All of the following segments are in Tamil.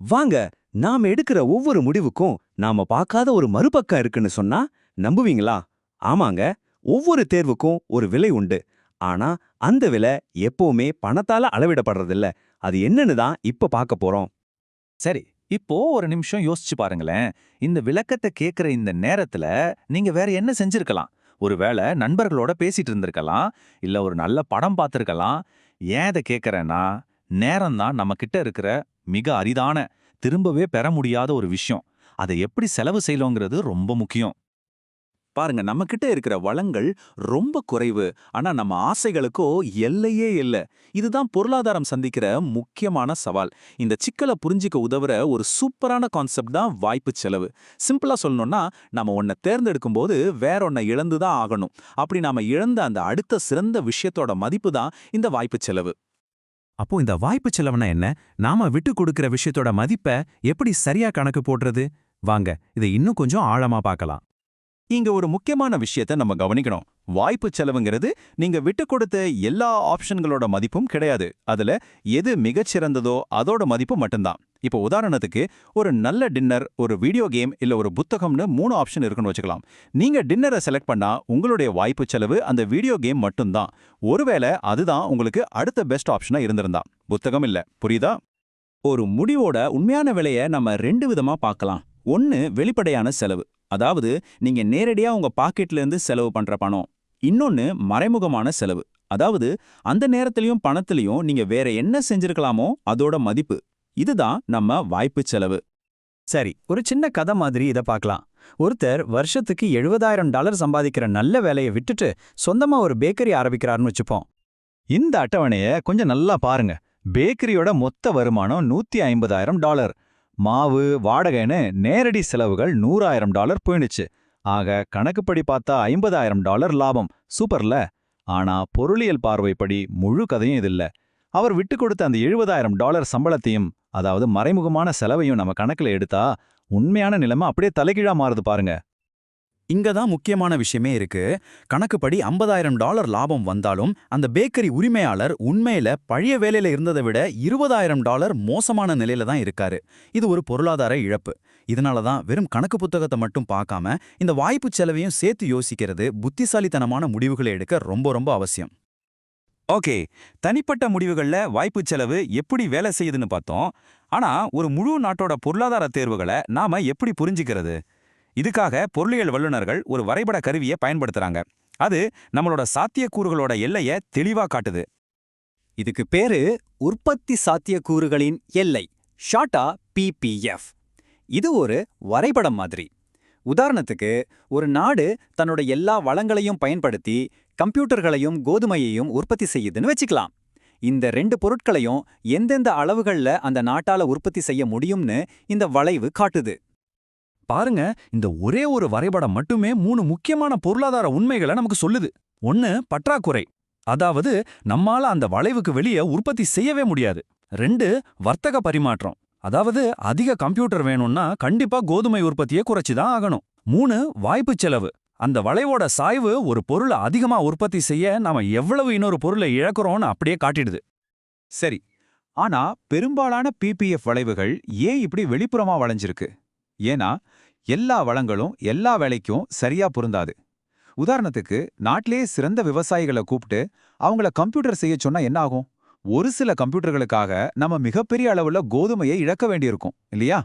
வாங்க நாம எடுக்கிற ஒவ்வொரு முடிவுக்கும் நாம பார்க்காத ஒரு மறுபக்கம் இருக்குன்னு சொன்னா நம்புவீங்களா? ஆமாங்க ஒவ்வொரு தேர்வுக்கும் ஒரு விலை உண்டு. ஆனா அந்த விலை எப்பவுமே பணத்தால அளவிடப்படுறதில்ல. அது என்னன்னு தான் இப்ப பார்க்க போறோம். சரி இப்போ ஒரு நிமிஷம் யோசிச்சு பாருங்களேன். இந்த விளக்கத்தை கேக்குற இந்த நேரத்துல நீங்க வேற என்ன செஞ்சிருக்கலாம்? ஒருவேளை நண்பர்களோட பேசிட்டு இருந்திருக்கலாம் இல்ல ஒரு நல்ல படம் பார்த்திருக்கலாம். ஏன் இதை கேக்குறேன்னா நேரம் தான் நம்ம கிட்ட இருக்கிற மிக அரிதான திரும்பவே பெற முடியாத ஒரு விஷயம். அதை எப்படி செலவு செய்யலோங்கிறது ரொம்ப முக்கியம். பாருங்க நம்ம கிட்ட இருக்கிற வளங்கள் ரொம்ப குறைவு. ஆனா நம்ம ஆசைகளுக்கோ எல்லையே இல்ல. இதுதான் பொருளாதாரம் சந்திக்கிற முக்கியமான சவால். இந்த சிக்கலை புரிஞ்சிக்க உதவுற ஒரு சூப்பரான கான்செப்ட் தான் வாய்ப்பு செலவு. சிம்பிளா சொல்லணும்னா நம்ம ஒன்ன தேர்ந்தெடுக்கும் போது வேற ஒன்ன இழந்து தான் ஆகணும். அப்படி நாம இழந்த அந்த அடுத்த சிறந்த விஷயத்தோட மதிப்பு தான் இந்த வாய்ப்பு செலவு. அப்போ இந்த வாய்ப்பு செலவுனா என்ன? நாம விட்டு கொடுக்கிற விஷயத்தோட மதிப்பை எப்படி சரியா கணக்கு போடுறது? வாங்க இதை இன்னும் கொஞ்சம் ஆழமா பார்க்கலாம். இங்க ஒரு முக்கியமான விஷயத்தை நம்ம கவனிக்கணும். வாய்ப்பு செலவுங்கிறது நீங்க விட்டு கொடுத்த எல்லா ஆப்ஷன்களோட மதிப்பும் கிடையாது. அதுல எது மிகச்சிறந்ததோ அதோட மதிப்பு மட்டும்தான். இப்போ உதாரணத்துக்கு ஒரு நல்ல டின்னர் ஒரு வீடியோ கேம் இல்ல ஒரு புத்தகம்னு மூணு ஆப்ஷன் இருக்குன்னு வச்சுக்கலாம். நீங்க டின்னரை செலக்ட் பண்ணா உங்களுடைய வாய்ப்பு செலவு அந்த வீடியோ கேம் மட்டும்தான். ஒருவேளை அதுதான் உங்களுக்கு அடுத்த பெஸ்ட் ஆப்ஷனா இருந்திருந்தா. புத்தகம் இல்ல. புரியுதா? ஒரு முடிவோட உண்மையான விலையை நம்ம ரெண்டு விதமா பார்க்கலாம். ஒன்னு வெளிப்படையான செலவு. அதாவது நீங்க நேரடியா உங்க பாக்கெட்ல இருந்து செலவு பண்ற பணம். இன்னொன்னு மறைமுகமான செலவு. அதாவது அந்த நேரத்திலையும் பணத்திலையும் நீங்க வேற என்ன செஞ்சிருக்கலாமோ அதோட மதிப்பு. இதுதான் நம்ம வாய்ப்பு செலவு. சரி ஒரு சின்ன கதை மாதிரி இதை பார்க்கலாம். ஒருத்தர் வருஷத்துக்கு எழுபதாயிரம் டாலர் சம்பாதிக்கிற நல்ல வேலையை விட்டுட்டு சொந்தமா ஒரு பேக்கரி ஆரம்பிக்கிறாருன்னு வச்சுப்போம். இந்த அட்டவணைய கொஞ்சம் நல்லா பாருங்க. பேக்கரியோட மொத்த வருமானம் நூத்தி ஐம்பதாயிரம் டாலர். மாவு வாடகைன்னு நேரடி செலவுகள் நூறாயிரம் டாலர் போயிடுச்சு. ஆக கணக்குப்படி பார்த்தா ஐம்பதாயிரம் டாலர் லாபம். சூப்பர்ல. ஆனா பொருளியல் பார்வைப்படி முழு கதையும் இதில்ல அவர் விட்டு கொடுத்த அந்த எழுபதாயிரம் டாலர் சம்பளத்தையும் அதாவது மறைமுகமான செலவையும் நம்ம கணக்குல எடுத்தா உண்மையான நிலைமை அப்படியே தலைகீழா மாறுது பாருங்க. இங்க தான் முக்கியமான விஷயமே இருக்கு. கணக்குப்படி ஐம்பதாயிரம் டாலர் லாபம் வந்தாலும் அந்த பேக்கரி உரிமையாளர் உண்மையில பழைய வேலையில இருந்ததை விட இருபதாயிரம் டாலர் மோசமான நிலையில தான் இருக்காரு. இது ஒரு பொருளாதார இழப்பு. இதனால தான் வெறும் கணக்கு புத்தகத்தை மட்டும் பார்க்காம இந்த வாய்ப்பு செலவையும் சேர்த்து யோசிக்கிறது புத்திசாலித்தனமான முடிவுகளை எடுக்க ரொம்ப ரொம்ப அவசியம். ஓகே தனிப்பட்ட முடிவுகள்ல வாய்ப்பு செலவு எப்படி வேலை செய்யுதுன்னு பார்த்தோம். ஆனா ஒரு முழு நாட்டோட பொருளாதார தேர்வுகளை நாம எப்படி புரிஞ்சிக்கிறது? இதுக்காக பொருளியல் வல்லுநர்கள் ஒரு வரைபட கருவியை பயன்படுத்துறாங்க. அது நம்மளோட சாத்தியக்கூறுகளோட எல்லைய தெளிவா காட்டுது. இதுக்கு பேரு உற்பத்தி சாத்தியக்கூறுகளின் எல்லை ஷார்ட்டா பிபிஎஃப் இது ஒரு வரைபடம் மாதிரி. உதாரணத்துக்கு ஒரு நாடு தன்னோட எல்லா வளங்களையும் பயன்படுத்தி கம்ப்யூட்டர்களையும் கோதுமையையும் உற்பத்தி செய்யுதுன்னு வச்சுக்கலாம். இந்த ரெண்டு பொருட்களையும் எந்தெந்த அளவுகள்ல அந்த நாட்டால உற்பத்தி செய்ய முடியும்னு இந்த வளைவு காட்டுது. பாருங்க இந்த ஒரே ஒரு வரைபடம் மட்டுமே மூணு முக்கியமான பொருளாதார உண்மைகளை நமக்கு சொல்லுது. ஒன்னு பற்றாக்குறை. அதாவது நம்மால அந்த வளைவுக்கு வெளியே உற்பத்தி செய்யவே முடியாது. ரெண்டு வர்த்தக பரிமாற்றம். அதாவது அதிக கம்ப்யூட்டர் வேணும்னா கண்டிப்பா கோதுமை உற்பத்தியை குறைச்சி தான் ஆகணும். மூணு வாய்ப்பு செலவு. அந்த வளைவோட சாய்வு ஒரு பொருளை அதிகமா உற்பத்தி செய்ய நாம எவ்வளவு இன்னொரு பொருளை இழக்கிறோம்னு அப்படியே காட்டிடுது. சரி. ஆனா பெரும்பாலான பிபிஎஃப் வளைவுகள் ஏன் இப்படி வெளிப்புறமா வளைஞ்சிருக்கு? ஏன்னா எல்லா வளங்களும் எல்லா வேலைக்கும் சரியா பொருந்தாது. உதாரணத்துக்கு நாட்டிலேயே சிறந்த விவசாயிகளை கூப்பிட்டு அவங்கள கம்ப்யூட்டர் செய்ய சொன்னா என்ன ஆகும்? ஒரு சில கம்ப்யூட்டர்களுக்காக நம்ம மிகப்பெரிய அளவுல கோதுமையை இழக்க வேண்டியிருக்கும் இல்லையா?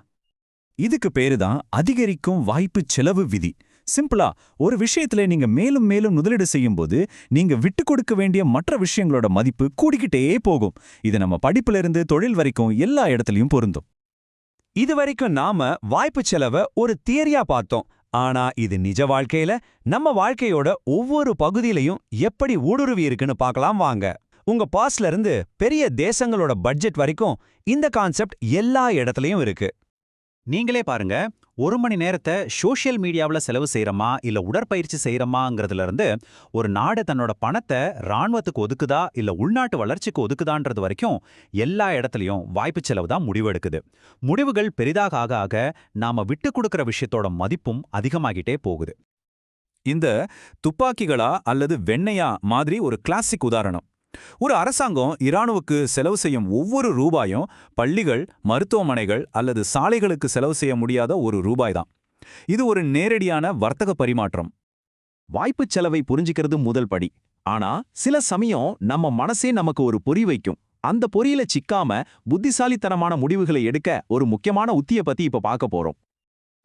இதுக்கு பேரு தான் அதிகரிக்கும் வாய்ப்பு செலவு விதி. சிம்பிளா ஒரு விஷயத்துல நீங்க மேலும் மேலும் முதலீடு செய்யும்போது நீங்க விட்டு கொடுக்க வேண்டிய மற்ற விஷயங்களோட மதிப்பு கூடிக்கிட்டே போகும். இது நம்ம படிப்புல இருந்து தொழில் வரைக்கும் எல்லா இடத்துலயும் பொருந்தும். இதுவரைக்கும் நாம வாய்ப்பு செலவை ஒரு தியரியா பார்த்தோம். ஆனா இது நிஜ வாழ்க்கையில நம்ம வாழ்க்கையோட ஒவ்வொரு பகுதியிலையும் எப்படி ஊடுருவி இருக்குன்னு பார்க்கலாம் வாங்க. உங்க பாஸ்ல இருந்து பெரிய தேசங்களோட பட்ஜெட் வரைக்கும் இந்த கான்செப்ட் எல்லா இடத்துலயும் இருக்கு. நீங்களே பாருங்க ஒரு மணி நேரத்தை சோஷியல் மீடியாவில் செலவு செய்யறோமா இல்ல உடற்பயிற்சி செய்யறோமாங்கிறதுல இருந்து ஒரு நாடு தன்னோட பணத்தை ராணுவத்துக்கு ஒதுக்குதா இல்ல உள்நாட்டு வளர்ச்சிக்கு ஒதுக்குதான்றது வரைக்கும் எல்லா இடத்துலயும் வாய்ப்பு செலவு தான் முடிவெடுக்குது. முடிவுகள் பெரிதாக ஆக ஆக நாம விட்டு கொடுக்கிற விஷயத்தோட மதிப்பும் அதிகமாகிட்டே போகுது. இந்த துப்பாக்கிகளா அல்லது வெண்ணையா மாதிரி ஒரு கிளாசிக் உதாரணம். ஒரு அரசாங்கம் இராணுவுக்கு செலவு செய்யும் ஒவ்வொரு ரூபாயும் பள்ளிகள் மருத்துவமனைகள் அல்லது சாலைகளுக்கு செலவு செய்ய முடியாத ஒரு ரூபாய் தான் இது ஒரு நேரடியான வர்த்தக பரிமாற்றம். வாய்ப்புச் செலவை புரிஞ்சுக்கிறது முதல் படி. ஆனா சில சமயம் நம்ம மனசே நமக்கு ஒரு பொறி வைக்கும். அந்த பொறியில சிக்காம புத்திசாலித்தனமான முடிவுகளை எடுக்க ஒரு முக்கியமான உத்திய பத்தி இப்ப பார்க்க போறோம்.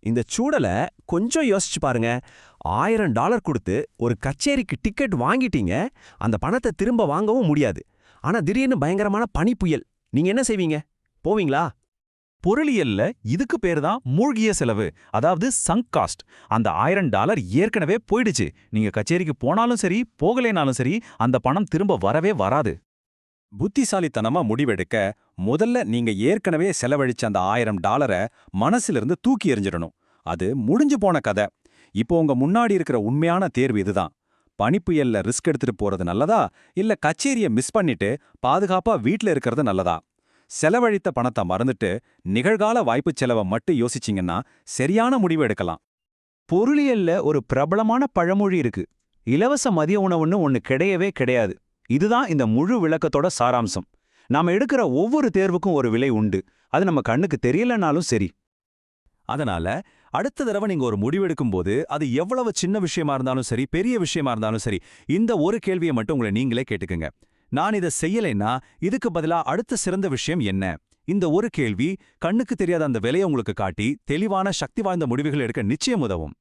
இந்த சூடல கொஞ்சம் யோசிச்சு பாருங்க. ஆயிரம் டாலர் கொடுத்து ஒரு கச்சேரிக்கு டிக்கெட் வாங்கிட்டீங்க அந்த பணத்தை திரும்ப வாங்கவும் முடியாது. ஆனா திடீர்னு பயங்கரமான பனி புயல். நீங்க என்ன செய்வீங்க? போவீங்களா? பொருளியல்ல இதுக்கு பேர் தான் மூழ்கிய செலவு. அதாவது சங்க் காஸ்ட் அந்த ஆயிரம் டாலர் ஏற்கனவே போயிடுச்சு. நீங்க கச்சேரிக்கு போனாலும் சரி போகலைனாலும் சரி அந்த பணம் திரும்ப வரவே வராது. புத்திசாலித்தனமா முடிவெடுக்க முதல்ல நீங்க ஏற்கனவே செலவழிச்ச அந்த ஆயிரம் டாலரை மனசிலிருந்து தூக்கி எறிஞ்சிடணும். அது முடிஞ்சு போன கதை. இப்போ உங்க முன்னாடி இருக்கிற உண்மையான தேர்வு இதுதான். பனிப்புயல்ல ரிஸ்க் எடுத்துட்டு போறது நல்லதா? இல்ல கச்சேரிய மிஸ் பண்ணிட்டு பாதுகாப்பா வீட்ல இருக்கிறது நல்லதா? செலவழித்த பணத்தை மறந்துட்டு நிகழ்கால வாய்ப்புச் செலவை மட்டும் யோசிச்சீங்கன்னா சரியான முடிவு எடுக்கலாம். பொருளியல்ல ஒரு பிரபலமான பழமொழி இருக்கு. இலவச மதிய உணவுன்னு ஒன்னு கிடையவே கிடையாது. இதுதான் இந்த முழு விளக்கத்தோட சாராம்சம். நாம எடுக்கிற ஒவ்வொரு தேர்வுக்கும் ஒரு விலை உண்டு. அது நம்ம கண்ணுக்கு தெரியலனாலும் சரி. அதனால அடுத்த தடவை நீங்க ஒரு முடிவெடுக்கும் போது அது எவ்வளவு சின்ன விஷயமா இருந்தாலும் சரி பெரிய விஷயமா இருந்தாலும் சரி இந்த ஒரு கேள்வியை மட்டும் உங்களை நீங்களே கேட்டுக்குங்க. நான் இதை செய்யலைன்னா இதுக்கு பதிலா அடுத்த சிறந்த விஷயம் என்ன? இந்த ஒரு கேள்வி கண்ணுக்கு தெரியாத அந்த விலையை உங்களுக்கு காட்டி தெளிவான சக்தி வாய்ந்த முடிவுகள் எடுக்க நிச்சயம் உதவும்.